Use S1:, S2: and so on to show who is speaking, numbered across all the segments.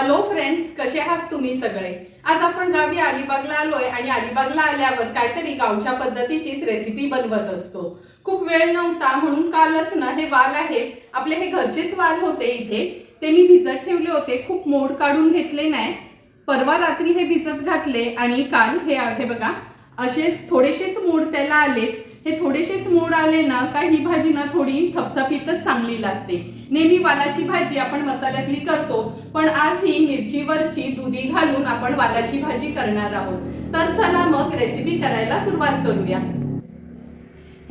S1: Hello friends कसे आहात तुम्ही सगळे? आज आपण गावी अलिबागला आलोय आणि अलिबागला आल्यावर काहीतरी गावच्या पद्धतीचीच रेसिपी बनवत असतो. खूप वेळ नव्हता म्हणून कालच ना हे वाल आहे. आपले हे घरचेच वाल होते इथे. ते मी भिजत ठेवले होते. खूप मोड काढून घेतले नाही. परवा रात्री हे भिजत घातले आणि काल हे आहे बघा असे थोडेसेच मोड त्याला आले. हे थोडेसेच मोड आले ना का ही भाजी ना थोडी थपथपीतच चांगली लागते. नेहमी वालाची भाजी आपण मसाल्यातली करतो पण आज ही मिरचीवरची दुधी घालून आपण वालाची भाजी करणार आहोत. तर चला मग रेसिपी करायला सुरुवात करूया.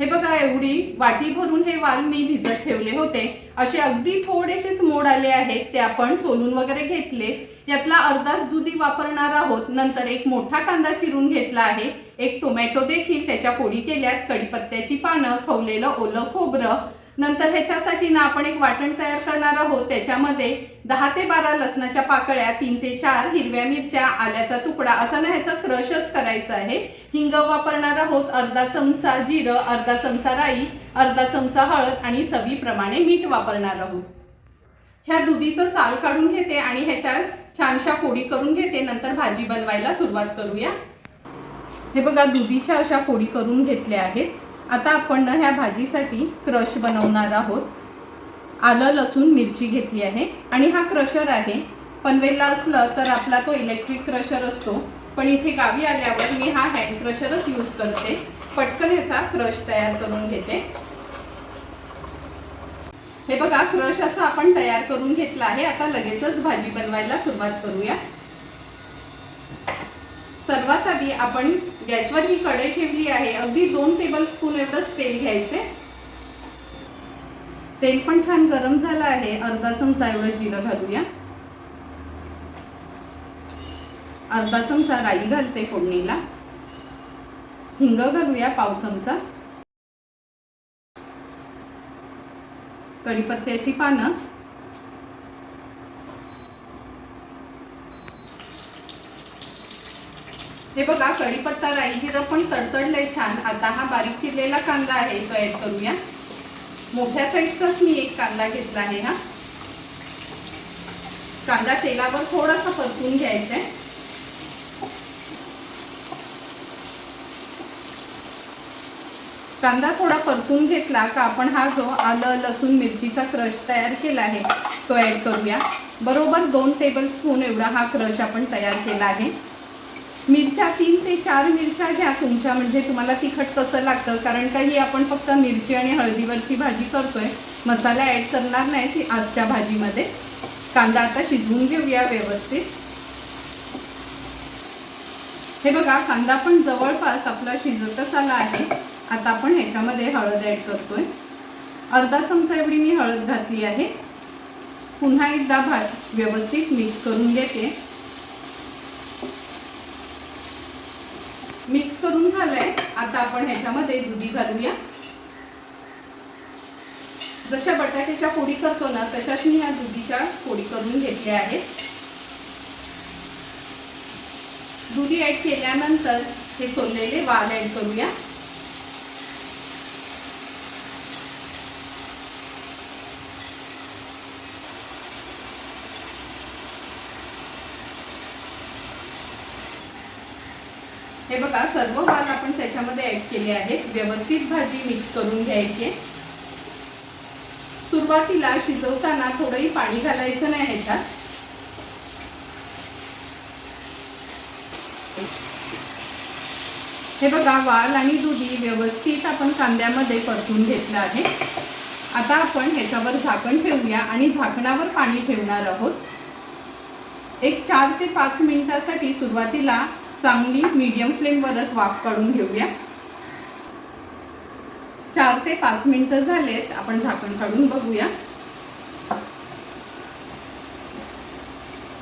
S1: हे बघा एवढी वाटी भरून हे वाल मी भिजत ठेवले होते. असे अगदी थोडेसेच मोड आले आहेत ते आपण सोलून वगैरे घेतले. यातला अर्धाच दुधी वापरणार आहोत. नंतर एक मोठा कांदा चिरून घेतला आहे. एक टोमॅटो देखील त्याच्या फोडी केल्यात. कडीपत्त्याची पानं खवलेलं ओलं खोबरं नंतर ह्याच्यासाठी ना आपण एक वाटण तयार करणार आहोत. त्याच्यामध्ये दहा ते बारा लसणाच्या पाकळ्या तीन ते चार हिरव्या मिरच्या आल्याचा तुकडा असं ना ह्याचं क्रशच करायचं आहे. हिंग वापरणार आहोत अर्धा चमचा जिरं अर्धा चमचा राई अर्धा चमचा हळद आणि चवीप्रमाणे मीठ वापरणार आहोत. ह्या दुधीचं साल काढून घेते आणि ह्याच्या छानशा फोडी करून घेते. नंतर भाजी बनवायला सुरुवात करूया. हे बघा दुधीच्या अशा फोडी करून घेतल्या आहेत. आता आपण ह्या भाजीसाठी क्रश बनवणार आहोत. आलं लसूण मिरची घेतली आहे. आणि हा क्रशर आहे. पनवेलला असलं तर आपला तो इलेक्ट्रिक क्रशर असतो. पण इथे गावी आल्यावर मी हा हँड क्रशरच यूज करते. पटकन ह्याचा क्रश तयार करून घेते. हे बघा क्रश असं आपण तयार करून घेतला आहे. आता लगेचच भाजी बनवायला सुरुवात करूया. सर्वात आधी आपण गॅसवर ही कढई ठेवली आहे. अगदी दोन टेबल स्पून एवढंच तेल घ्यायचे. तेल पण छान गरम झालं आहे. अर्धा चमचा एवढं जिरं घालूया. अर्धा चमचा राई घालते फोडणीला. हिंग घालूया पाव चमचा. कढीपत्त्याची पानं. हे बघा कढीपत्ता राई जिरं पण तडतडलंय छान. आता हा बारीक चिरलेला कांदा आहे तो ऍड करूया. मोठ्या साईजचाच मी एक कांदा घेतला आहे हा. कांदा तेलावर थोडासा परतून घ्यायचा आहे. कांदा थोडा परतून घेतला का आपण हा जो आलं लसूण मिरचीचा क्रश तयार केला आहे तो ऍड करूया. बरोबर दोन टेबल स्पून एवढा हा क्रश आपण तयार केला आहे. मिरच्या तीन ते चार मिरच्या घ्या तुमच्या म्हणजे तुम्हाला तिखट कसं लागतं? कारण का ही आपण फक्त मिरची आणि हळदीवरची भाजी करतोय. मसाला ॲड करणार नाही ती आजच्या भाजीमध्ये. कांदा आता शिजवून घेऊया व्यवस्थित. हे बघा कांदा पण जवळपास आपला शिजतच आला आहे. आता आपण ह्याच्यामध्ये हळद ॲड करतोय. अर्धा चमचा एवढी मी हळद घातली आहे. पुन्हा एकदा भात व्यवस्थित मिक्स करून घेते. मिक्स करून झालंय. आता आपण ह्याच्यामध्ये दुधी घालूया. जशा बटाट्याच्या फोडी करतो ना तशाच मी ह्या दुधीच्या फोडी करून घेतल्या आहेत. दुधी ऍड केल्यानंतर हे सोललेले वाल ऍड करूया. हे बघा सर्व वाल आपण त्याच्यामध्ये ऍड केले आहेत. व्यवस्थित भाजी मिक्स करून घ्यायची. सुरुवातीला शिजवताना थोडंही पाणी घालायचं नाही ह्याच्यात. हे बघा वाल आणि दुधी व्यवस्थित आपण कांद्यामध्ये परतून घेतलं आहे. आता आपण ह्याच्यावर झाकण ठेवूया आणि झाकणावर पाणी ठेवणार आहोत. एक चार ते पाच मिनिटासाठी सुरुवातीला चांगली मीडियम फ्लेमवरच वाफ काढून घेऊया. चार ते पाच मिनटं झालेत आपण झाकण काढून बघूया.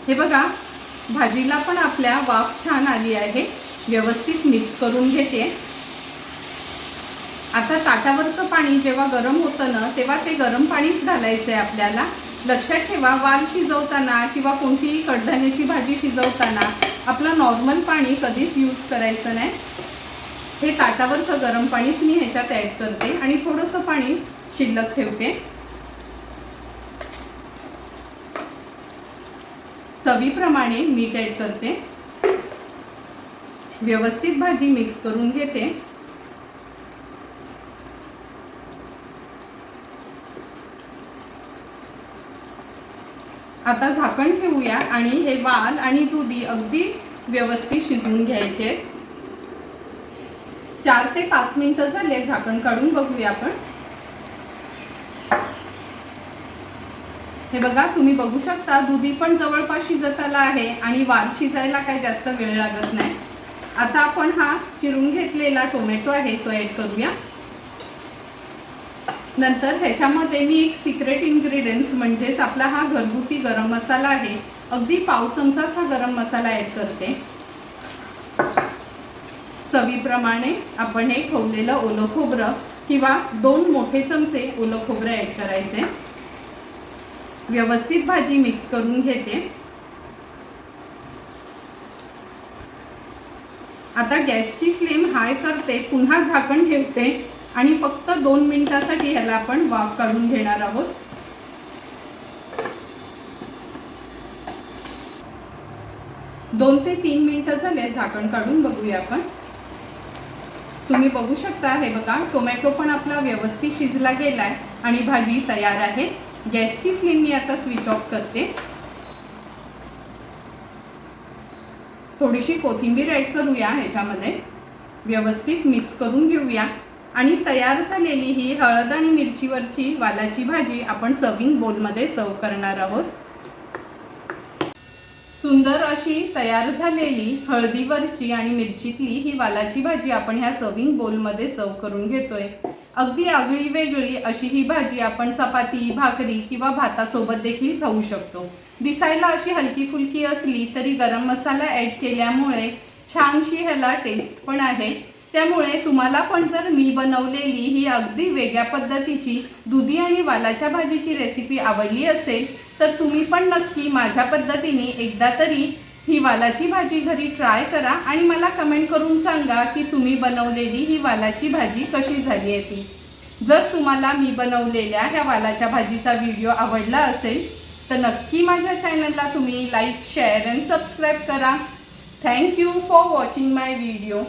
S1: हे बघा भाजीला पण आपल्या वाफ छान आली आहे. व्यवस्थित मिक्स करून घेते. आता ताटावरचं पाणी जेव्हा गरम होतं ना तेव्हा ते गरम पाणीच घालायचं आहे आपल्याला. लक्षात ठेवा वाल शिजवताना किंवा कोणतीही कडधान्याची भाजी शिजवताना आपलं नॉर्मल पाणी कधीच यूज करायचं नाही. हे ताटावरचं गरम पाणीच मी ह्याच्यात ॲड करते आणि थोडंसं पाणी शिल्लक ठेवते. चवीप्रमाणे मीठ ॲड करते. व्यवस्थित भाजी मिक्स करून घेते. आता झाकण ठेवूया आणि हे वाल आणि दुधी अगदी व्यवस्थित शिजवून घ्यायचे चार ते पाच मिनिटं झाले झाकण काढून बघूया आपण. हे बघा तुम्ही बघू शकता दुधी पण जवळपास शिजत आला आहे आणि वाल शिजायला काही जास्त वेळ लागत नाही. आता आपण हा चिरून घेतलेला टोमॅटो आहे तो ऍड करूया. नंतर ह्याच्यामध्ये मी एक सिक्रेट इन्ग्रेडियंट्स म्हणजेच आपला हा घरगुती गरम मसाला आहे. अगदी पाव चमचाच हा गरम मसाला ऍड करते. चवीप्रमाणे आपण हे खवलेलं ओलं खोबरं किंवा दोन मोठे चमचे ओलं खोबरं ऍड करायचे. व्यवस्थित भाजी मिक्स करून घेते. आता गॅसची फ्लेम हाय करते. पुन्हा झाकण ठेवते. आणि फक्त दोन मिनिटासाठी ह्याला आपण वाफ काढून घेणार आहोत. दोन ते तीन मिनिटं झाले झाकण काढून बघूया आपण. तुम्ही बघू शकता हे बघा टोमॅटो पण आपला व्यवस्थित शिजला गेलाय आणि भाजी तयार आहे. गॅसची फ्लेम मी आता स्विच ऑफ करते. थोडीशी कोथिंबीर ॲड करूया ह्याच्यामध्ये. व्यवस्थित मिक्स करून घेऊया. आणि तयार झालेली ही हळद आणि मिरचीवरची वालाची भाजी आपण सर्विंग बोलमध्ये सर्व करणार आहोत. सुंदर अशी तयार झालेली हळदीवरची आणि मिरचीतली ही वालाची भाजी आपण ह्या सर्विंग बोलमध्ये सर्व करून घेतोय. अगदी आगळी वेगळी अशी ही भाजी आपण चपाती भाकरी किंवा भातासोबत देखील खाऊ शकतो. दिसायला अशी हलकी फुलकी असली तरी गरम मसाला ॲड केल्यामुळे छानशी ह्याला टेस्ट पण आहे. त्यामुळे तुम्हाला पण जर मी बनवलेली ही अगदी वेगळ्या पद्धतीची दुधी आणि वालाच्या भाजीची रेसिपी आवडली असेल तर तुम्ही पण नक्की माझ्या पद्धतीने एकदा तरी ही वालाची भाजी घरी ट्राय करा आणि मला कमेंट करून सांगा की तुम्ही बनवलेली ही वालाची भाजी कशी झाली आहे ती. जर तुम्हाला मी बनवलेल्या ह्या वालाच्या भाजीचा व्हिडिओ आवडला असेल तर नक्की माझ्या चॅनलला तुम्ही लाईक शेअर अँड सबस्क्राईब करा. Thank you for watching my video